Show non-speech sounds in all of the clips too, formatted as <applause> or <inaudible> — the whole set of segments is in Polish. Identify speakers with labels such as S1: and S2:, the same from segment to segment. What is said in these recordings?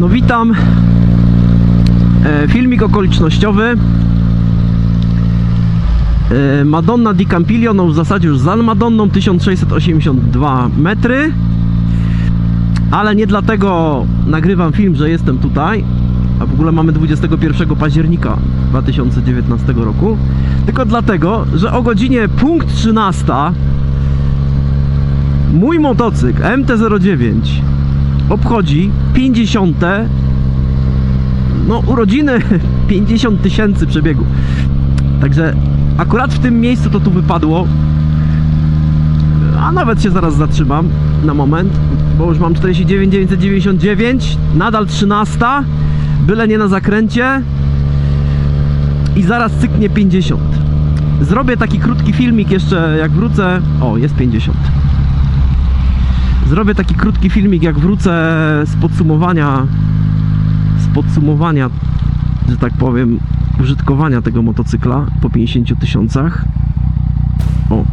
S1: No witam. E, filmik okolicznościowy. E, Madonna di Campiglio, no w zasadzie już za Madonną 1682 metry. Ale nie dlatego nagrywam film, że jestem tutaj, a w ogóle mamy 21 października 2019 roku, tylko dlatego, że o godzinie punkt 13 mój motocykl MT-09 obchodzi 50 no urodziny <laughs> 50 tysięcy przebiegu. Także akurat w tym miejscu to tu wypadło. A nawet się zaraz zatrzymam na moment bo już mam 49 999 nadal 13 byle nie na zakręcie. I zaraz cyknie 50 zrobię taki krótki filmik jeszcze jak wrócę. O jest 50 Zrobię taki krótki filmik, jak wrócę z podsumowania, z podsumowania, że tak powiem, użytkowania tego motocykla po 50 tysiącach. O.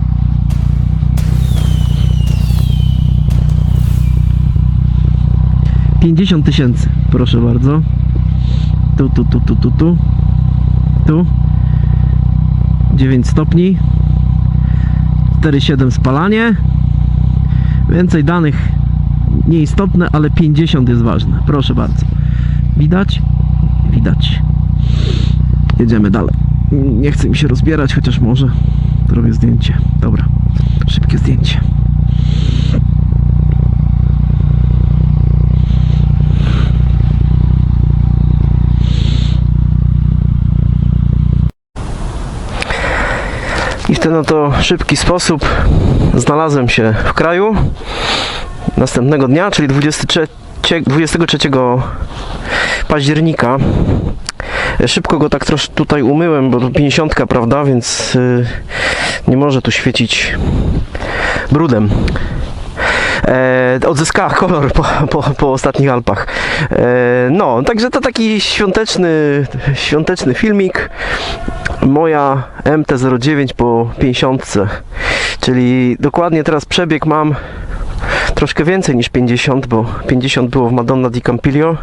S1: Pięćdziesiąt tysięcy, proszę bardzo. Tu, tu, tu, tu, tu, tu. Tu. 9 stopni. 4,7 spalanie. Więcej danych nieistotne, ale 50 jest ważne. Proszę bardzo. Widać? Widać. Jedziemy dalej. Nie chcę mi się rozbierać, chociaż może zrobię zdjęcie. Dobra. Szybkie zdjęcie. Ten oto szybki sposób znalazłem się w kraju następnego dnia, czyli 23, 23 października. Szybko go tak troszkę tutaj umyłem, bo to 50, prawda, więc y, nie może tu świecić brudem. E, odzyskała kolor po, po, po ostatnich Alpach. E, no, także to taki świąteczny, świąteczny filmik. Moja MT-09 po 50, czyli dokładnie teraz przebieg mam troszkę więcej niż 50, bo 50 było w Madonna di Campiglio,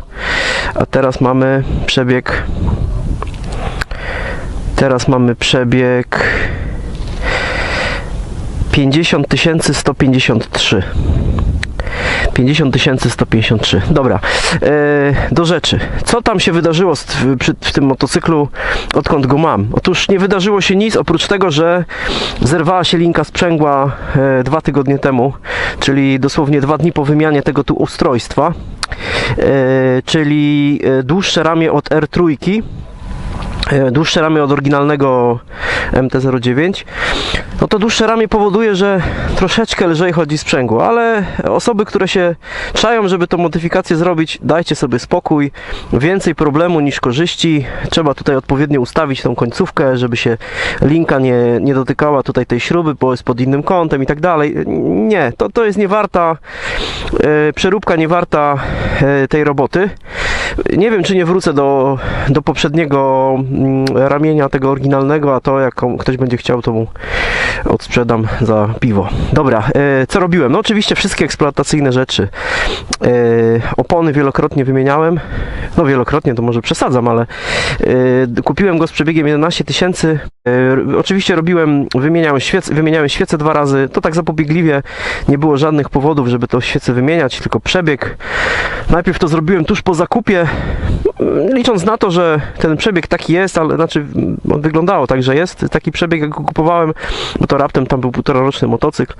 S1: a teraz mamy przebieg teraz mamy przebieg 50 153 50 153. Dobra, e, do rzeczy. Co tam się wydarzyło w, tym motocyklu, odkąd go mam? Otóż nie wydarzyło się nic oprócz tego, że zerwała się linka sprzęgła e, dwa tygodnie temu, czyli dosłownie dwa dni po wymianie tego tu ustrojstwa, e, czyli dłuższe ramię od R3 e, dłuższe ramię od oryginalnego MT-09 no to dłuższe ramię powoduje, że troszeczkę lżej chodzi sprzęgło, ale osoby, które się czają, żeby tą modyfikację zrobić, dajcie sobie spokój, więcej problemu niż korzyści, trzeba tutaj odpowiednio ustawić tą końcówkę, żeby się linka nie, nie dotykała tutaj tej śruby, bo jest pod innym kątem i tak dalej, nie, to, to jest niewarta e, przeróbka nie warta e, tej roboty. Nie wiem, czy nie wrócę do, do poprzedniego mm, ramienia tego oryginalnego, a to jak ktoś będzie chciał, to mu odsprzedam za piwo. Dobra, e, co robiłem? No oczywiście wszystkie eksploatacyjne rzeczy. E, opony wielokrotnie wymieniałem. No wielokrotnie to może przesadzam, ale e, kupiłem go z przebiegiem 11 tysięcy. E, oczywiście robiłem, wymieniałem świece, wymieniałem świece dwa razy. To tak zapobiegliwie nie było żadnych powodów, żeby to świece wymieniać, tylko przebieg. Najpierw to zrobiłem tuż po zakupie, licząc na to, że ten przebieg taki jest, ale znaczy on wyglądało tak, że jest taki przebieg, jak go kupowałem, bo to raptem tam był półtora roczny motocykl.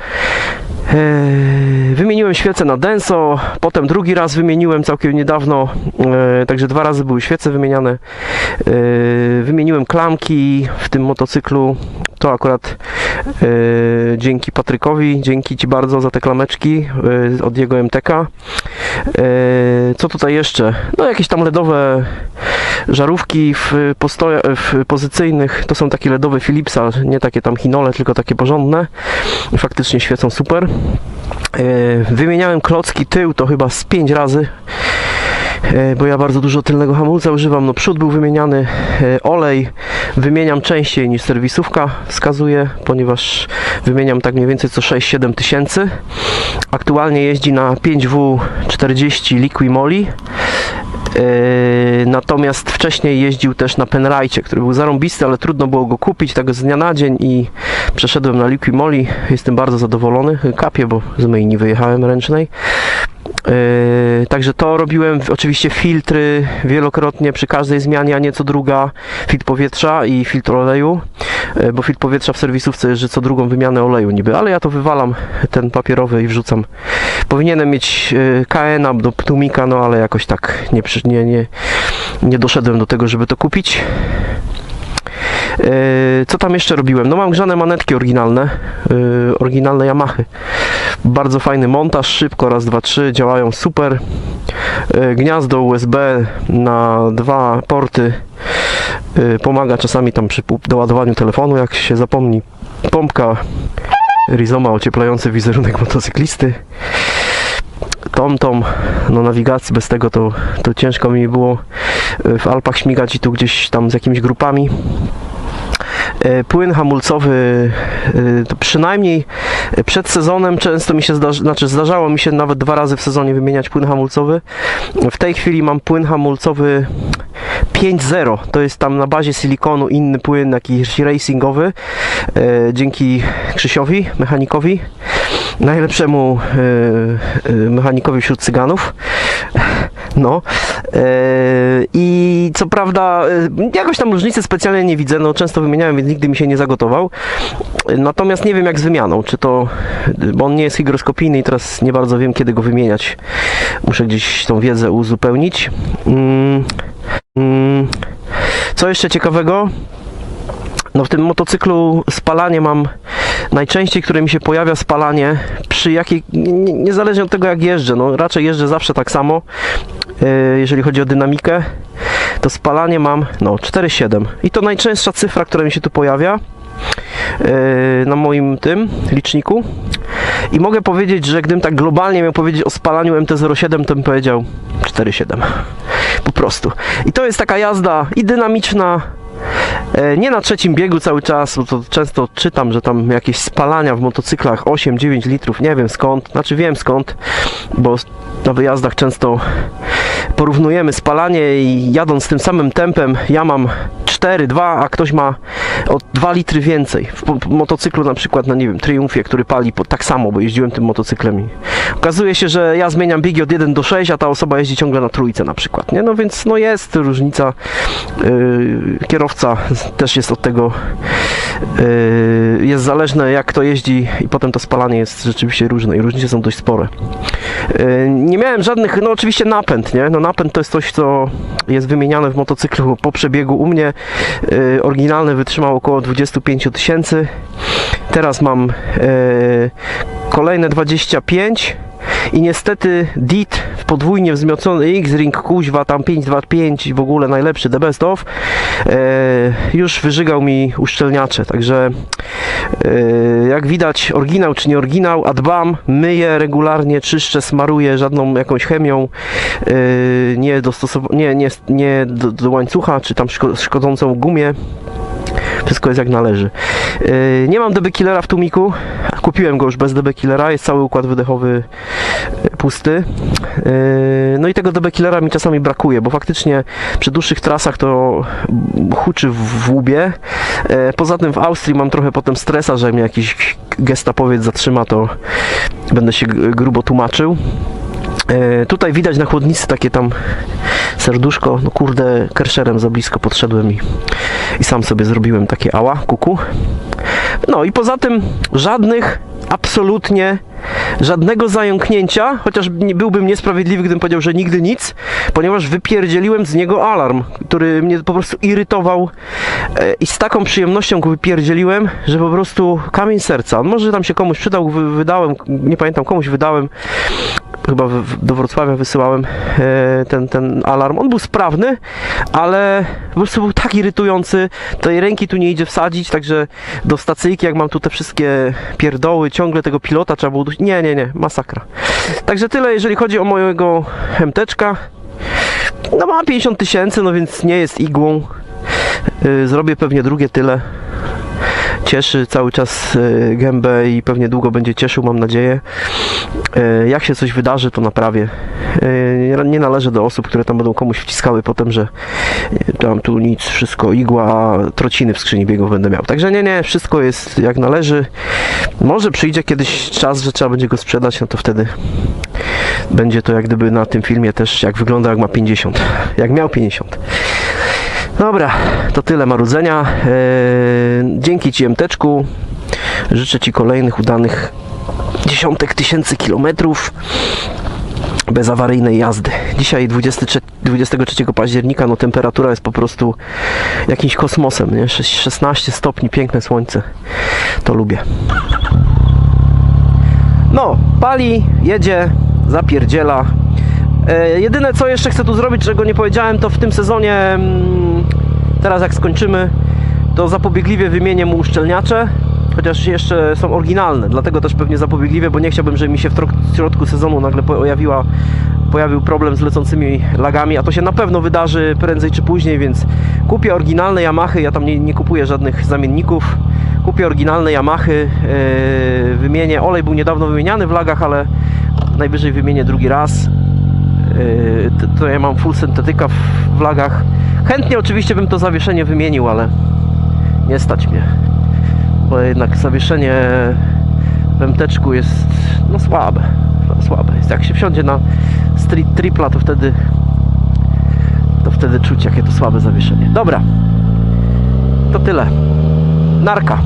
S1: Eee, Wymieniłem świece na Denso, potem drugi raz wymieniłem całkiem niedawno, eee, także dwa razy były świece wymieniane. Eee, Wymieniłem klamki w tym motocyklu, to akurat dzięki Patrykowi, dzięki Ci bardzo za te klameczki e, od jego MTK. E, co tutaj jeszcze? No jakieś tam LEDowe żarówki w, w pozycyjnych, to są takie LEDowe Philipsa, nie takie tam Hinole, tylko takie porządne. Faktycznie świecą super. E, wymieniałem klocki tył, to chyba z 5 razy e, bo ja bardzo dużo tylnego hamulca używam. No przód był wymieniany, e, olej wymieniam częściej niż serwisówka wskazuje, ponieważ wymieniam tak mniej więcej co 6-7 tysięcy. Aktualnie jeździ na 5W40 Liqui Moly. natomiast wcześniej jeździł też na Penrajcie, który był zarąbisty, ale trudno było go kupić tak z dnia na dzień i przeszedłem na Liqui Jestem bardzo zadowolony. Kapię, bo z myjni wyjechałem ręcznej. Yy, także to robiłem, oczywiście filtry wielokrotnie przy każdej zmianie, a nie co druga, filtr powietrza i filtr oleju, yy, bo filtr powietrza w serwisówce jeżdżę co drugą wymianę oleju niby, ale ja to wywalam ten papierowy i wrzucam. Powinienem mieć yy, KN-a do tłumika, no ale jakoś tak nie, nie, nie, nie doszedłem do tego, żeby to kupić. Yy, Co tam jeszcze robiłem? No mam grzane manetki oryginalne, yy, oryginalne Yamahy. Bardzo fajny montaż, szybko, raz, dwa, trzy, działają super. Yy, Gniazdo USB na dwa porty pomaga czasami tam przy doładowaniu telefonu, jak się zapomni. Pompka Rizoma ocieplający wizerunek motocyklisty. Tom Tom, no nawigacji bez tego to, to ciężko mi było w Alpach śmigać i tu gdzieś tam z jakimiś grupami. E, Płyn hamulcowy, e, przynajmniej przed sezonem często mi się zdarzy, znaczy zdarzało mi się nawet dwa razy w sezonie wymieniać płyn hamulcowy. W tej chwili mam płyn hamulcowy 5.0, to jest tam na bazie silikonu inny płyn jakiś racingowy, e, dzięki Krzysiowi, mechanikowi, najlepszemu mechanikowi wśród cyganów. No. E, I co prawda, e, jakoś tam różnicy specjalnie nie widzę. No, często wymieniałem, więc nigdy mi się nie zagotował. Natomiast nie wiem jak z wymianą. Czy to, bo on nie jest hygroskopijny i teraz nie bardzo wiem kiedy go wymieniać. Muszę gdzieś tą wiedzę uzupełnić. Mm, mm, co jeszcze ciekawego? No w tym motocyklu spalanie mam najczęściej, które mi się pojawia spalanie przy jakiej, nie- nie- niezależnie od tego jak jeżdżę, no raczej jeżdżę zawsze tak samo, jeżeli chodzi o dynamikę, to spalanie mam no 4,7 i to najczęstsza cyfra, która mi się tu pojawia e, na moim tym liczniku. I mogę powiedzieć, że gdybym tak globalnie miał powiedzieć o spalaniu MT-07, to bym powiedział 4,7 po prostu. I to jest taka jazda i dynamiczna E, Nie na trzecim biegu cały czas, bo to często czytam, że tam jakieś spalania w motocyklach 8-9 litrów, nie wiem skąd, znaczy wiem skąd, bo na wyjazdach często porównujemy spalanie i jadąc tym samym tempem, ja mam 4, 2, a ktoś ma o 2 litry więcej. W motocyklu na przykład na nie wiem, Triumfie, który pali po, tak samo, bo jeździłem tym motocyklem i okazuje się, że ja zmieniam biegi od 1 do 6, a ta osoba jeździ ciągle na trójce na przykład, nie? No więc no jest różnica. Yy, kierowca też jest od tego yy, jest zależne jak kto jeździ i potem to spalanie jest rzeczywiście różne i różnice są dość spore. Yy, nie miałem żadnych, no oczywiście napęd, nie? No napęd to jest coś, co jest wymieniane w motocyklu po przebiegu u mnie. Yy, oryginalny wytrzymał około 25 000 tysięcy. Teraz mam yy, kolejne 25 i niestety DIT podwójnie wzmocniony X-Ring kuźwa tam 525 w ogóle najlepszy the best of e, już wyżygał mi uszczelniacze. Także e, jak widać oryginał czy nie oryginał a dbam, myję regularnie czyszczę, smaruję żadną jakąś chemią e, nie, nie, nie, nie do, do łańcucha czy tam szko- szkodzącą gumię wszystko jest jak należy. Yy, nie mam DB Killera w tłumiku. Kupiłem go już bez DB Killera. Jest cały układ wydechowy yy, pusty. Yy, no i tego DB Killera mi czasami brakuje, bo faktycznie przy dłuższych trasach to huczy w. Yy, poza tym w Austrii mam trochę potem stresa, że mnie jakiś gestapowiec zatrzyma, to będę się grubo tłumaczył. E, Tutaj widać na chłodnicy takie tam serduszko, no kurde, kerszerem za blisko podszedłem i, i sam sobie zrobiłem takie ała, kuku. No i poza tym żadnych, absolutnie żadnego zająknięcia, chociaż byłbym niesprawiedliwy, gdybym powiedział, że nigdy nic, ponieważ wypierdzieliłem z niego alarm, który mnie po prostu irytował e, i z taką przyjemnością go wypierdzieliłem, że po prostu kamień serca. On może tam się komuś przydał, wy- wydałem, nie pamiętam, komuś wydałem, chyba do Wrocławia wysyłałem e, ten, ten alarm. On był sprawny, ale po prostu był tak irytujący. Tej ręki tu nie idzie wsadzić, także do stacyjki, jak mam tu te wszystkie pierdoły, ciągle tego pilota trzeba było... Nie, nie, nie, masakra. Także tyle, jeżeli chodzi o mojego MTczka. No ma 50 tysięcy, no więc nie jest igłą. Y, Zrobię pewnie drugie tyle. Cieszy cały czas e, gębę i pewnie długo będzie cieszył, mam nadzieję. E, Jak się coś wydarzy, to naprawię. E, Nie należę do osób, które tam będą komuś wciskały potem, że tam tu nic, wszystko igła, trociny w skrzyni biegów będę miał. Także nie, nie, wszystko jest jak należy. Może przyjdzie kiedyś czas, że trzeba będzie go sprzedać, no to wtedy będzie to jak gdyby na tym filmie też jak wygląda jak ma 50. Jak miał 50. Dobra, to tyle marudzenia. Eee, dzięki Ci MTeczku. Życzę Ci kolejnych udanych dziesiątek tysięcy kilometrów bez awaryjnej jazdy. Dzisiaj 23, 23 października, no temperatura jest po prostu jakimś kosmosem, nie? Sze- 16 stopni, piękne słońce. To lubię. No, pali, jedzie, zapierdziela. E, jedyne co jeszcze chcę tu zrobić, czego nie powiedziałem, to w tym sezonie, mm, teraz jak skończymy, to zapobiegliwie wymienię mu uszczelniacze, chociaż jeszcze są oryginalne, dlatego też pewnie zapobiegliwie, bo nie chciałbym, żeby mi się w, środku sezonu nagle pojawiła, pojawił problem z lecącymi lagami, a to się na pewno wydarzy prędzej czy później, więc kupię oryginalne Yamahy, ja tam nie, nie kupuję żadnych zamienników, kupię oryginalne Yamahy, yy, wymienię, olej był niedawno wymieniany w lagach, ale najwyżej wymienię drugi raz, To ja mam full syntetyka w, lagach. Chętnie oczywiście bym to zawieszenie wymienił, ale nie stać mnie. Bo jednak zawieszenie w MT-czku jest no słabe. No, słabe. Jak się wsiądzie na street tripla, to wtedy to wtedy czuć jakie to słabe zawieszenie. Dobra. To tyle. Narka.